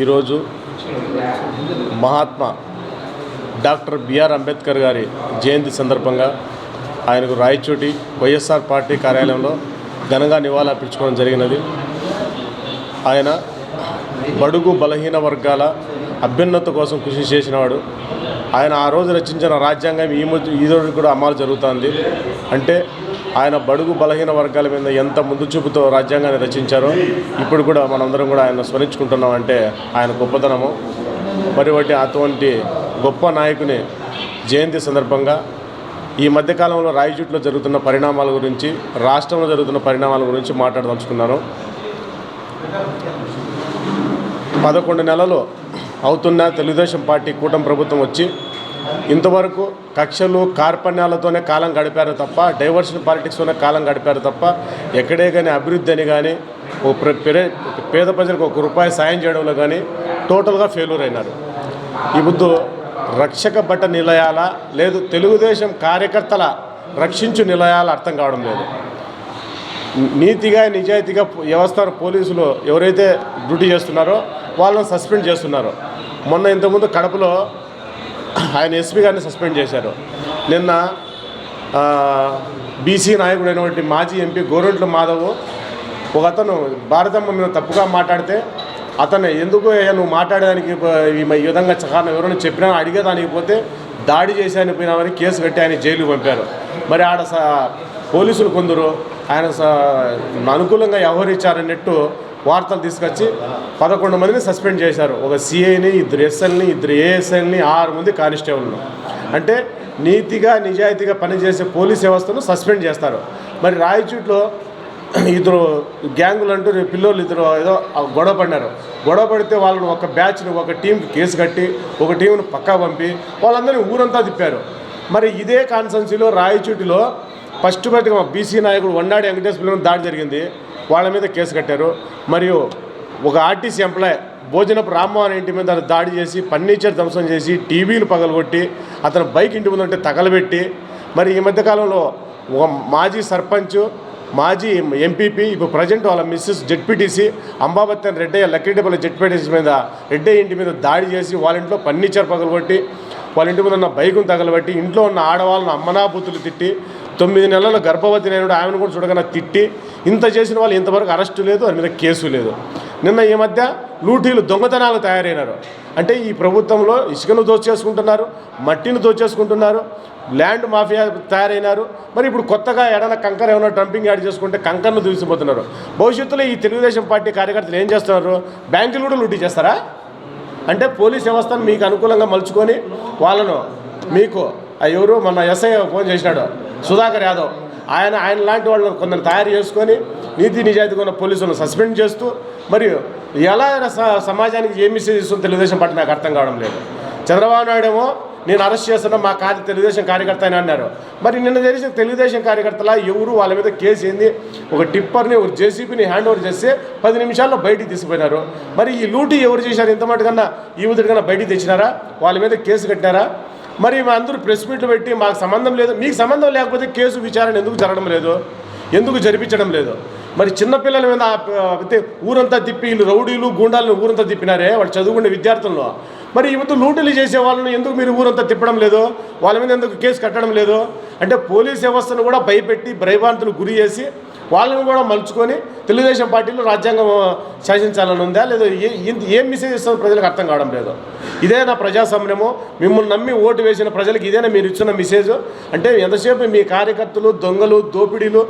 ఈరోజు Mahatma doctor BR Ambedkar గారి జయంతి సందర్భంగా ఆయనకు రాయచోటి వైఎస్ఆర్ పార్టీ కార్యాలయంలో ఘనంగా నివాళులర్పించుకోవడం జరిగినది. ఆయన బడుగు బలహీన వర్గాల అభ్యున్నత కోసం కృషి చేసినవాడు. ఆయన ఆ రోజు రచించిన రాజ్యాంగం ఈ మధ్య ఈ రోజు కూడా అమలు జరుగుతుంది. అంటే ఆయన బడుగు బలహీన వర్గాల మీద ఎంత ముందు చూపుతో రాజ్యాంగాన్ని రచించారో ఇప్పుడు కూడా మనందరం కూడా ఆయన స్మరించుకుంటున్నాం అంటే ఆయన గొప్పతనము. మరి అటువంటి గొప్ప నాయకుని జయంతి సందర్భంగా ఈ మధ్యకాలంలో రాయచూట్లో జరుగుతున్న పరిణామాల గురించి రాష్ట్రంలో జరుగుతున్న పరిణామాల గురించి మాట్లాడదలుచుకున్నాను. పదకొండు నెలలు అవుతున్న తెలుగుదేశం పార్టీ కూటమి ప్రభుత్వం వచ్చి ఇంతవరకు కక్షలు కార్పణ్యాలతోనే కాలం గడిపారు తప్ప డైవర్షన్ పాలిటిక్స్తోనే కాలం గడిపారు తప్ప ఎక్కడే కానీ అభివృద్ధి అని కానీ ఓ ప్ర- పేద ప్రజలకు ఒక రూపాయి సాయం చేయడంలో కానీ టోటల్గా ఫెయిల్యూర్ అయినారు. ఈ ముద్దు రక్షక బట్ట నిలయాల లేదు తెలుగుదేశం కార్యకర్తల రక్షించు నిలయాలు అర్థం కావడం లేదు. నీతిగా నిజాయితీగా వ్యవస్థ పోలీసులు ఎవరైతే డ్యూటీ చేస్తున్నారో వాళ్ళని సస్పెండ్ చేస్తున్నారో. మొన్న ఇంతకుముందు కడపలో ఆయన ఎస్పీ గారిని సస్పెండ్ చేశారు. నిన్న బీసీ నాయకుడైనటువంటి మాజీ ఎంపీ గోరంట్ల మాధవ్ ఒక అతను భారతమ్మ మీద తప్పుగా మాట్లాడితే అతను ఎందుకు అయ్యా నువ్వు మాట్లాడడానికి ఈ విధంగా కారణం ఎవరైనా చెప్పినా అడిగేదానికి పోతే దాడి చేశాని పోయినామని కేసు కట్టి ఆయన జైలు పంపారు. మరి ఆడ స పోలీసులు కొందరు ఆయన స అనుకూలంగా వ్యవహరించారన్నట్టు వార్తలు తీసుకొచ్చి పదకొండు మందిని సస్పెండ్ చేశారు. ఒక సిఐని ఇద్దరు ఎస్ఎల్ని ఇద్దరు ఏఎస్ఎల్ని ఆరు మంది కానిస్టేబుల్ను అంటే నీతిగా నిజాయితీగా పనిచేసే పోలీస్ వ్యవస్థను సస్పెండ్ చేస్తారు. మరి రాయచూట్లో ఇద్దరు గ్యాంగులు అంటూ పిల్లోళ్ళు ఇద్దరు ఏదో గొడవ పడినారు. గొడవ పడితే వాళ్ళని ఒక బ్యాచ్ని ఒక టీంకి కేసు కట్టి ఒక టీంను పక్కా పంపి వాళ్ళందరినీ ఊరంతా తిప్పారు. మరి ఇదే కాన్సెన్సీలో రాయచూటిలో ఫస్ట్ బతిక బీసీ నాయకుడు వన్నాడు వెంకటేశ్వర దాడి జరిగింది. వాళ్ళ మీద కేసు కట్టారు. మరియు ఒక ఆర్టీసీ ఎంప్లాయ్ భోజనపు రామ్మోహన్ ఇంటి మీద దాడి చేసి ఫర్నిచర్ ధ్వంసం చేసి టీవీలు పగలగొట్టి అతను బైక్ ఇంటి ముందు ఉంటే తగలబెట్టి మరి ఈ మధ్యకాలంలో ఒక మాజీ సర్పంచ్ మాజీ ఎంపీపీ ఇప్పుడు ప్రజెంట్ వాళ్ళ Mrs ZPTC Ambabathan Reddaiah Lakkireddipalli ZPTC మీద రెడ్డయ్య ఇంటి మీద దాడి చేసి వాళ్ళ ఇంట్లో ఫర్నిచర్ పగలగొట్టి వాళ్ళ ఇంటి మీద ఉన్న బైకును తగలబెట్టి ఇంట్లో ఉన్న ఆడవాళ్ళను అమ్మనాబూతులు తిట్టి తొమ్మిది నెలల గర్భవతి నేను ఆమెను కూడా చూడగానే తిట్టి ఇంత చేసిన వాళ్ళు ఇంతవరకు అరెస్టు లేదు దాని మీద కేసు లేదు. నిన్న ఈ మధ్య లూటీలు దొంగతనాలు తయారైనారు. అంటే ఈ ప్రభుత్వంలో ఇసుకను దోచేసుకుంటున్నారు మట్టిని దోచేసుకుంటున్నారు ల్యాండ్ మాఫియా తయారైనారు. మరి ఇప్పుడు కొత్తగా ఎడన కంకర ఏమైనా డంపింగ్ యాడ్ చేసుకుంటే కంకర్ను దూసిపోతున్నారు. భవిష్యత్తులో ఈ తెలుగుదేశం పార్టీ కార్యకర్తలు ఏం చేస్తున్నారు? బ్యాంకులు కూడా లూటీ చేస్తారా? అంటే పోలీస్ వ్యవస్థను మీకు అనుకూలంగా మలుచుకొని వాళ్ళను మీకు ఆ ఎవరు మన ఎస్ఐ ఫోన్ చేసినాడు సుధాకర్ యాదవ్ ఆయన ఆయన లాంటి వాళ్ళని కొందరు తయారు చేసుకొని నీతి నిజాయితీగా ఉన్న పోలీసులను సస్పెండ్ చేస్తూ మరియు ఎలా స- సమాజానికి ఏ మెసేజ్ ఇస్తుందో తెలుగుదేశం పార్టీ నాకు అర్థం కావడం లేదు. చంద్రబాబు నాయుడు ఏమో నేను అరెస్ట్ చేస్తున్నా మా కార్య తెలుగుదేశం కార్యకర్త అని అన్నారు. మరి నిన్న తెలిసిన తెలుగుదేశం కార్యకర్తల ఎవరు వాళ్ళ మీద కేసు ఏంది? ఒక టిప్పర్ని ఒక జేసీబీని హ్యాండ్ ఓవర్ చేస్తే పది నిమిషాల్లో బయటికి తీసిపోయినారు. మరి ఈ లూటీ ఎవరు చేశారు? ఇంత మటుకన్నా ఈ ఉదిరికన్నా బయటికి తెచ్చినారా? వాళ్ళ మీద కేసు కట్టారా మరి అందరూ ప్రెస్ మీట్లు పెట్టి మాకు సంబంధం లేదు. మీకు సంబంధం లేకపోతే కేసు విచారణ ఎందుకు జరగడం లేదు? ఎందుకు జరిపించడం లేదు? మరి చిన్నపిల్లల మీద అయితే ఊరంతా తిప్పి వీళ్ళు రౌడీలు గూండాలను ఊరంతా తిప్పినారే? వాళ్ళు చదువుకునే విద్యార్థుల్లో. మరి ఇవతూ లూటీలు చేసే వాళ్ళని ఎందుకు మీరు ఊరంతా తిప్పడం లేదు? వాళ్ళ మీద ఎందుకు కేసు కట్టడం లేదు? అంటే పోలీస్ వ్యవస్థను కూడా భయపెట్టి భయభ్రాంతులు గురి చేసి వాళ్ళని కూడా మలుచుకొని తెలుగుదేశం పార్టీలో రాజ్యాంగం శాసించాలని ఉందా? లేదా ఏ- ఏం మెసేజ్ ఇస్తుందో ప్రజలకు అర్థం కావడం లేదు. ఇదే నా ప్రజాస్వామ్యము. మిమ్మల్ని నమ్మి ఓటు వేసిన ప్రజలకు ఇదేనా మీరు ఇచ్చిన మెసేజ్ అంటే ఎంతసేపు మీ కార్యకర్తలు దొంగలు దోపిడీలు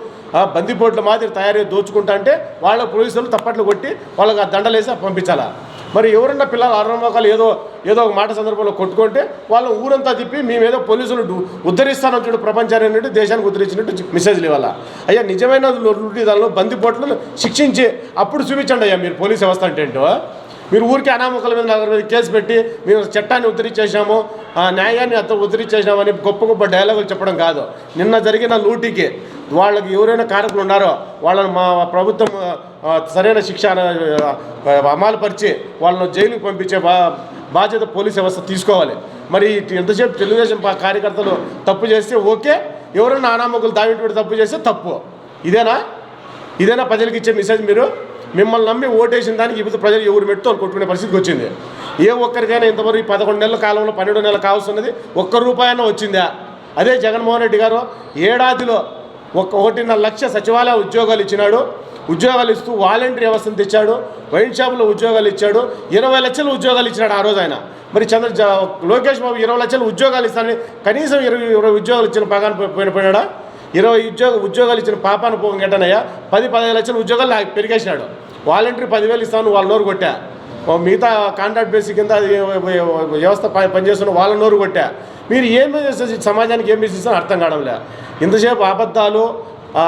బందిపోట్ల మాదిరి తయారీ దోచుకుంటా అంటే వాళ్ళ పోలీసులు తప్పట్లు కొట్టి వాళ్ళకి ఆ దండలేసి పంపించాలా? మరి ఎవరన్నా పిల్లలు అరణ్యమోకాలు ఏదో ఏదో ఒక మాట సందర్భంలో కొట్టుకుంటే వాళ్ళు ఊరంతా తిప్పి మేమేదో పోలీసులు డు- ఉద్ధరిస్తానని చూడు ప్రపంచాన్ని అన్నట్టు దేశానికి ఉద్ధరించినట్టు మెసేజ్లు ఇవ్వాల? అయ్యా నిజమైన లూటీ బందిపోట్లను శిక్షించి అప్పుడు చూపించండి అయ్యా మీరు పోలీస్ వ్యవస్థ అంటే ఏంటో? మీరు ఊరికే అనామకుల మీద నలుగురు మీద కేసు పెట్టి మేము చట్టాన్ని ఉద్ధరించేసాము ఆ న్యాయాన్ని అంత ఉద్ధరించేసామని గొప్ప గొప్ప డైలాగులు చెప్పడం కాదు. నిన్న జరిగిన లూటీకి వాళ్ళకి ఎవరైనా కారకులు ఉన్నారో వాళ్ళని మా ప్రభుత్వం సరైన శిక్ష అమలుపరిచి వాళ్ళను జైలుకి పంపించే బా బాధ్యత పోలీస్ వ్యవస్థ తీసుకోవాలి. మరి ఎంతసేపు తెలుగుదేశం కార్యకర్తలు తప్పు చేస్తే ఓకే ఎవరైనా అనామకులు దావిటి తప్పు చేస్తే తప్పు. ఇదేనా? ఇదేనా ప్రజలకు ఇచ్చే మెసేజ్ మీరు? మిమ్మల్ని నమ్మి ఓటేసిన దానికి ఇప్పుడు ప్రజలు ఎవరు మెట్టు కొట్టుకునే పరిస్థితికి వచ్చింది. ఏ ఒక్కరికైనా ఇంతవరకు ఈ పదకొండు నెలల కాలంలో పన్నెండు నెలలు కావాల్సినది ఒక్క రూపాయన వచ్చిందా? అదే జగన్మోహన్ రెడ్డి గారు ఏడాదిలో ఒక ఒకటిన్నర లక్ష సచివాలయ ఉద్యోగాలు ఇచ్చినాడు ఉద్యోగాలు ఇస్తూ వాలంటీర్ వ్యవస్థను తెచ్చాడు వైన్ షాపులో ఉద్యోగాలు ఇచ్చాడు ఇరవై లక్షల ఉద్యోగాలు ఇచ్చినాడు ఆ రోజు ఆయన. మరి చంద్ర జ- లోకేష్ బాబు ఇరవై లక్షల ఉద్యోగాలు ఇస్తానని కనీసం ఇరవై ఇరవై ఉద్యోగాలు ఇచ్చిన పగాను పోయిన ఇరవై ఉద్యోగ ఉద్యోగాలు ఇచ్చిన పాపాను పోగం గెట్టనయ్యా పది పదిహేను లక్షల ఉద్యోగాలు నాకు పెరిగేసినాడు. వాలంటరీ పదివేలు ఇస్తాను వాళ్ళ నోరు కొట్టా. మిగతా కాంట్రాక్ట్ బేసిక్ కింద అది వ్యవస్థ ప- పనిచేస్తున్న వాళ్ళ నోరు కొట్టా. మీరు ఏమి సమాజానికి ఏమి చేస్తారో అర్థం కావడంలే. ఇంతసేపు అబద్ధాలు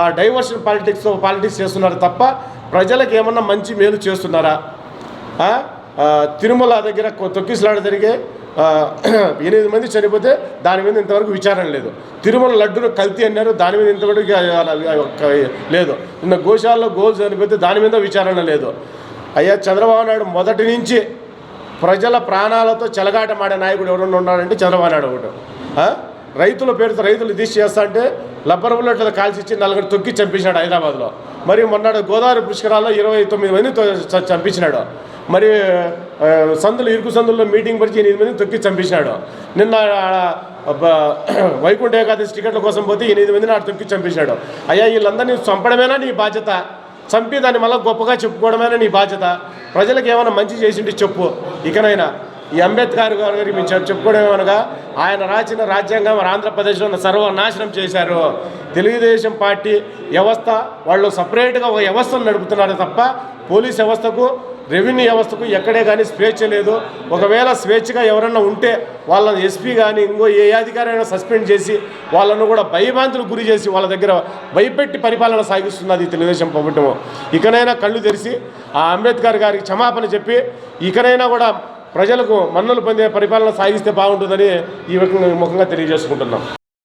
డైవర్షన్ పాలిటిక్స్ పాలిటిక్స్ చేస్తున్నారు తప్ప ప్రజలకు ఏమన్నా మంచి మేలు చేస్తున్నారా? తిరుమల దగ్గర తొక్కిసలాడ జరిగే ఎనిమిది మంది చనిపోతే దాని మీద ఇంతవరకు విచారణ లేదు. తిరుమల లడ్డును కల్తీ అన్నారు దాని మీద ఇంతవరకు లేదు. నిన్న గోశాలలో గోల్స్ చనిపోతే దాని మీద విచారణ లేదు. అయ్యా చంద్రబాబు నాయుడు మొదటి నుంచి ప్రజల ప్రాణాలతో చెలగాటమాడే నాయకుడు ఎవరన్నా ఉన్నాడంటే చంద్రబాబు నాయుడు ఒకటి రైతుల పేరుతో రైతులు దీక్ష చేస్తా అంటే లబ్బర్ బుల్లెట్ల కాల్చిచ్చి నలుగురు తొక్కి చంపించాడు హైదరాబాద్లో. మరి మొన్నడు గోదావరి పుష్కరాల్లో ఇరవై తొమ్మిది మంది చంపించినాడు. మరి సందులు ఇరుకు సందుల్లో మీటింగ్ పరిచి ఎనిమిది మంది తొక్కి చంపించినాడు. నిన్న ఆడ, బ- వైకుంఠ ఏకాదశి టికెట్ల కోసం పోతే ఎనిమిది మందిని ఆడ తొక్కి చంపించినాడు. అయ్యా వీళ్ళందరినీ చంపడమేనా నీ బాధ్యత? చంపి దాన్ని మళ్ళీ గొప్పగా చెప్పుకోవడమేనా నీ బాధ్యత? ప్రజలకు ఏమైనా మంచి చేసింటే చెప్పు. ఇకనైనా ఈ అంబేద్కర్ గారి గారికి మేము చెప్పుకోవడం ఆయన రాసిన రాజ్యాంగం ఆంధ్రప్రదేశ్లో ఉన్న సర్వనాశనం చేశారు. తెలుగుదేశం పార్టీ వ్యవస్థ వాళ్ళు సపరేట్గా ఒక వ్యవస్థను నడుపుతున్నారు తప్ప పోలీస్ వ్యవస్థకు రెవెన్యూ వ్యవస్థకు ఎక్కడే కానీ స్వేచ్ఛ లేదు. ఒకవేళ స్వేచ్ఛగా ఎవరన్నా ఉంటే వాళ్ళని ఎస్పీ కానీ ఇంకో ఏ అధికారైనా సస్పెండ్ చేసి వాళ్ళను కూడా భయభ్రాంతులకు గురి చేసి వాళ్ళ దగ్గర భయపెట్టి పరిపాలన సాగిస్తున్నది తెలుగుదేశం ప్రభుత్వం. ఇకనైనా కళ్ళు తెరిచి ఆ అంబేద్కర్ గారికి క్షమాపణ చెప్పి ఇకనైనా కూడా ప్రజలకు మన్నలు పొందే పరిపాలన సాగిస్తే బాగుంటుందని ఈ ముఖంగా తెలియజేసుకుంటున్నాం.